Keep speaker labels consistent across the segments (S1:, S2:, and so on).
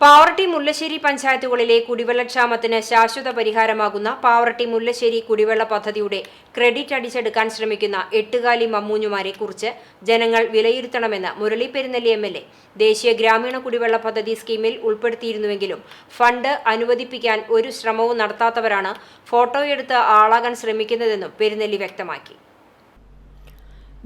S1: പാവറട്ടി മുല്ലശ്ശേരി പഞ്ചായത്തുകളിലെ കുടിവെള്ളക്ഷാമത്തിന് ശാശ്വത പരിഹാരമാകുന്ന പാവറട്ടി മുല്ലശ്ശേരി കുടിവെള്ള പദ്ധതിയുടെ ക്രെഡിറ്റ് അടിച്ചെടുക്കാൻ ശ്രമിക്കുന്ന എട്ടുകാലി മമ്മൂഞ്ഞുമാരെ കുറിച്ച് ജനങ്ങൾ വിലയിരുത്തണമെന്ന് Murali Perunnelli M L A ദേശീയ ഗ്രാമീണ കുടിവെള്ള പദ്ധതി സ്കീമിൽ ഉൾപ്പെടുത്തിയിരുന്നുവെങ്കിലും ഫണ്ട് അനുവദിപ്പിക്കാൻ ഒരു ശ്രമവും നടത്താത്തവരാണ് ഫോട്ടോയെടുത്ത് ആളാകാൻ ശ്രമിക്കുന്നതെന്നും പെരുന്നെല്ലി വ്യക്തമാക്കി.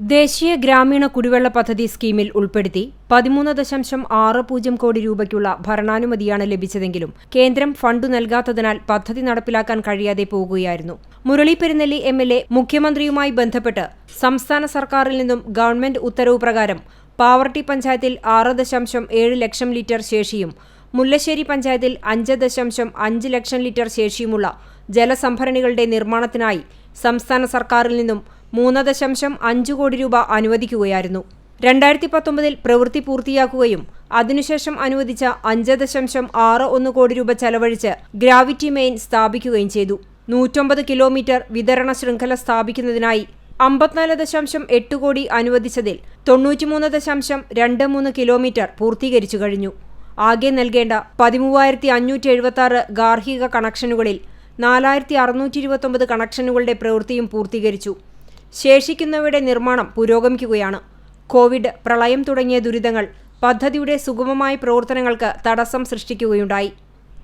S1: ദേശീയ ഗ്രാമീണ കുടിവെള്ള പദ്ധതി സ്കീമിൽ ഉൾപ്പെടുത്തി പതിമൂന്ന് ദശാംശം ആറ് പൂജ്യം കോടി രൂപയ്ക്കുള്ള ഭരണാനുമതിയാണ് ലഭിച്ചതെങ്കിലും കേന്ദ്രം ഫണ്ടു നൽകാത്തതിനാൽ പദ്ധതി നടപ്പിലാക്കാൻ കഴിയാതെ പോകുകയായിരുന്നു. Murali Perunnelli M L A മുഖ്യമന്ത്രിയുമായി ബന്ധപ്പെട്ട് സംസ്ഥാന സർക്കാരിൽ നിന്നും ഗവൺമെന്റ് ഉത്തരവ് പ്രകാരം പാവർട്ടി പഞ്ചായത്തിൽ ആറ് ദശാംശം ഏഴ് ലക്ഷം ലിറ്റർ ശേഷിയും മുല്ലശ്ശേരി പഞ്ചായത്തിൽ അഞ്ച് ദശാംശം അഞ്ച് ലക്ഷം ലിറ്റർ ശേഷിയുമുള്ള ജലസംഭരണികളുടെ നിർമ്മാണത്തിനായി സംസ്ഥാന സർക്കാരിൽ നിന്നും മൂന്ന് ദശാംശം അഞ്ച് കോടി രൂപ അനുവദിക്കുകയായിരുന്നു. രണ്ടായിരത്തി പത്തൊമ്പതിൽ പ്രവൃത്തി പൂർത്തിയാക്കുകയും അതിനുശേഷം അനുവദിച്ച അഞ്ച് ദശാംശം ആറ് ഒന്ന് കോടി രൂപ ചെലവഴിച്ച് ഗ്രാവിറ്റി മെയിൻ സ്ഥാപിക്കുകയും ചെയ്തു. നൂറ്റൊമ്പത് കിലോമീറ്റർ വിതരണ ശൃംഖല സ്ഥാപിക്കുന്നതിനായി അമ്പത്തിനാല് ദശാംശം എട്ട് കോടി അനുവദിച്ചതിൽ തൊണ്ണൂറ്റിമൂന്ന് ദശാംശം രണ്ട് മൂന്ന് കിലോമീറ്റർ പൂർത്തീകരിച്ചു കഴിഞ്ഞു. ആകെ നൽകേണ്ട പതിമൂവായിരത്തി അഞ്ഞൂറ്റി എഴുപത്തി ആറ് ഗാർഹിക കണക്ഷനുകളിൽ നാലായിരത്തി അറുന്നൂറ്റി ഇരുപത്തൊമ്പത് കണക്ഷനുകളുടെ പ്രവൃത്തിയും പൂർത്തീകരിച്ചു. ശേഷിക്കുന്നവയുടെ നിർമ്മാണം പുരോഗമിക്കുകയാണ്. കോവിഡ് പ്രളയം തുടങ്ങിയ ദുരിതങ്ങൾ പദ്ധതിയുടെ സുഗമമായ പ്രവർത്തനങ്ങൾക്ക് തടസ്സം സൃഷ്ടിക്കുകയുണ്ടായി.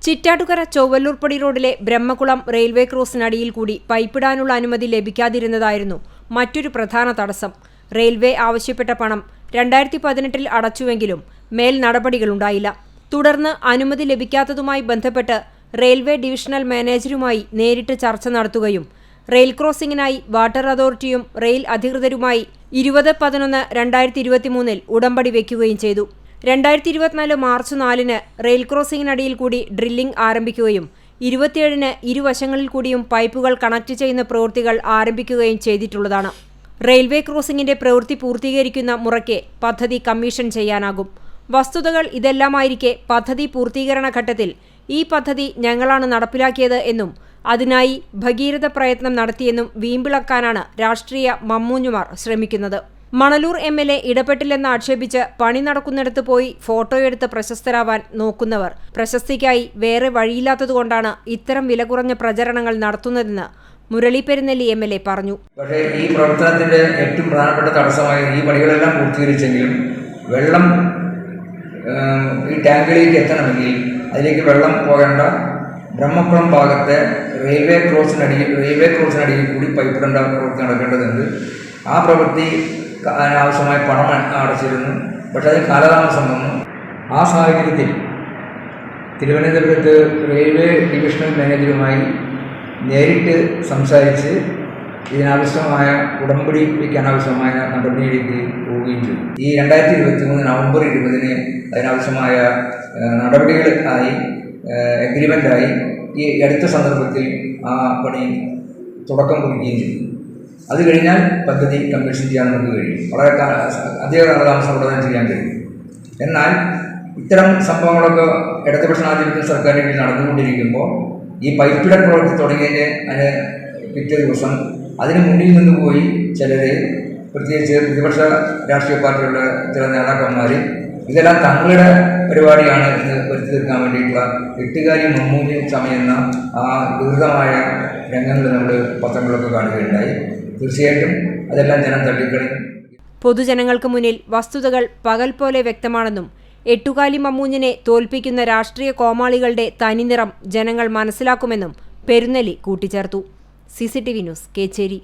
S1: ചിറ്റാട്ടുകര ചൊവ്വല്ലൂർപ്പടി റോഡിലെ ബ്രഹ്മകുളം റെയിൽവേ ക്രോസിനടിയിൽ കൂടി പൈപ്പിടാനുള്ള അനുമതി ലഭിക്കാതിരുന്നതായിരുന്നു മറ്റൊരു പ്രധാന തടസ്സം. റെയിൽവേ ആവശ്യപ്പെട്ട പണം രണ്ടായിരത്തി പതിനെട്ടിൽ അടച്ചുവെങ്കിലും മേൽ നടപടികളുണ്ടായില്ല. തുടർന്ന് അനുമതി ലഭിക്കാത്തതുമായി ബന്ധപ്പെട്ട് റെയിൽവേ ഡിവിഷണൽ മാനേജരുമായി നേരിട്ട് ചർച്ച നടത്തുകയും റെയിൽ ക്രോസിംഗിനായി വാട്ടർ അതോറിറ്റിയും റെയിൽ അധികൃതരുമായി ഇരുപത് പതിനൊന്ന് രണ്ടായിരത്തി ഇരുപത്തിമൂന്നിൽ ഉടമ്പടി വയ്ക്കുകയും ചെയ്തു. രണ്ടായിരത്തി ഇരുപത്തിനാല് മാർച്ച് നാലിന് റെയിൽ ക്രോസിംഗിനടിയിൽ കൂടി ഡ്രില്ലിംഗ് ആരംഭിക്കുകയും ഇരുപത്തിയേഴിന് ഇരുവശങ്ങളിൽ കൂടിയും പൈപ്പുകൾ കണക്ട് ചെയ്യുന്ന പ്രവൃത്തികൾ ആരംഭിക്കുകയും ചെയ്തിട്ടുള്ളതാണ്. റെയിൽവേ ക്രോസിംഗിന്റെ പ്രവൃത്തി പൂർത്തീകരിക്കുന്ന മുറയ്ക്ക് പദ്ധതി കമ്മീഷൻ ചെയ്യാനാകും. വസ്തുതകൾ ഇതെല്ലാമായിരിക്കെ പദ്ധതി പൂർത്തീകരണ ഘട്ടത്തിൽ ഈ പദ്ധതി ഞങ്ങളാണ് നടപ്പിലാക്കിയത് എന്നും അതിനായി ഭഗീരഥ പ്രയത്നം നടത്തിയെന്നും വീമ്പിളക്കാനാണ് രാഷ്ട്രീയ മമ്മൂഞ്ഞുമാർ ശ്രമിക്കുന്നത്. മണലൂർ എം എൽ എ ഇടപെട്ടില്ലെന്ന് ആക്ഷേപിച്ച് പണി നടക്കുന്നിടത്ത് പോയി ഫോട്ടോയെടുത്ത് പ്രശസ്തരാവാൻ നോക്കുന്നവർ. പ്രശസ്തിക്കായി വേറെ വഴിയില്ലാത്തതുകൊണ്ടാണ് ഇത്തരം വില കുറഞ്ഞ പ്രചരണങ്ങൾ നടത്തുന്നതെന്ന് Murali Perunnelli M L A പറഞ്ഞു.
S2: പക്ഷേ ഈ പ്രവർത്തനത്തിന്റെ ഏറ്റവും പ്രധാനപ്പെട്ട തടസ്സമായ ഈ പണികളെല്ലാം പൂർത്തീകരിച്ചെങ്കിലും വെള്ളം ഈ ടാങ്കിലേക്ക് എത്തണമെങ്കിൽ അതിലേക്ക് വെള്ളം പോകേണ്ട ബ്രഹ്മക്കുളം ഭാഗത്തെ റെയിൽവേ ക്രോസിനടിയിൽ റെയിൽവേ ക്രോസിനടിയിൽ കൂടി പൈപ്പ് ഇടേണ്ട പ്രവൃത്തി നടക്കേണ്ടതുണ്ട്. ആ പ്രവൃത്തി അതിനാവശ്യമായ പണം അടച്ചിരുന്നു. പക്ഷേ അതിന് കാലതാമസം വന്നു. ആ സാഹചര്യത്തിൽ തിരുവനന്തപുരത്ത് റെയിൽവേ ഡിവിഷണൽ മാനേജറുമായി നേരിട്ട് സംസാരിച്ച് ഇതിനാവശ്യമായ ഉടമ്പടി വയ്ക്കാനാവശ്യമായ നടപടിയിലേക്ക് പോവുകയും ചെയ്തു. ഈ രണ്ടായിരത്തി ഇരുപത്തി മൂന്ന് നവംബർ ഇരുപതിന് അതിനാവശ്യമായ നടപടികൾ നടപടികൾക്കായി എഗ്രിമെന്റായി ഈ അടുത്ത സന്ദർഭത്തിൽ ആ പണി തുടക്കം കുറിക്കുകയും ചെയ്തു. അത് കഴിഞ്ഞാൽ പദ്ധതി കമ്മീഷൻ ചെയ്യാൻ നമുക്ക് കഴിയും. വളരെ അധിക കാലതാമസം ഉടനെ ചെയ്യാൻ കഴിയും. എന്നാൽ ഇത്തരം സംഭവങ്ങളൊക്കെ ഇടതുപക്ഷ ആധിപത്യ സർക്കാരിന് കീഴിൽ നടന്നുകൊണ്ടിരിക്കുമ്പോൾ ഈ പൈപ്പിട പ്രവൃത്തി തുടങ്ങിയതിന്റെ അതിന് പിറ്റേ ദിവസം അതിന് മുന്നിൽ നിന്ന് പോയി ചിലർ പ്രത്യേകിച്ച് പ്രതിപക്ഷ രാഷ്ട്രീയ പാർട്ടികളുടെ ചില നേതാക്കന്മാർ ഇതെല്ലാം തങ്ങളുടെ പരിപാടിയാണ് എന്ന് വരുത്തി തീർക്കാൻ വേണ്ടിയിട്ടുള്ള എട്ടുകാരി മമ്മൂഞ്ഞ് സമയെന്ന ആ ദുരിതമായ രംഗങ്ങൾ നമ്മൾ പത്രങ്ങളൊക്കെ കാണുകയുണ്ടായി. തീർച്ചയായിട്ടും അതെല്ലാം ജനം തട്ടിക്കളി
S1: പൊതുജനങ്ങൾക്ക് മുന്നിൽ വസ്തുതകൾ പകൽ പോലെ വ്യക്തമാണെന്നും എട്ടുകാലി മമ്മൂഞ്ഞിനെ തോൽപ്പിക്കുന്ന രാഷ്ട്രീയ കോമാളികളുടെ തനിനിറം ജനങ്ങൾ മനസ്സിലാക്കുമെന്നും പെരുന്നലി കൂട്ടിച്ചേർത്തു. C news Kechery.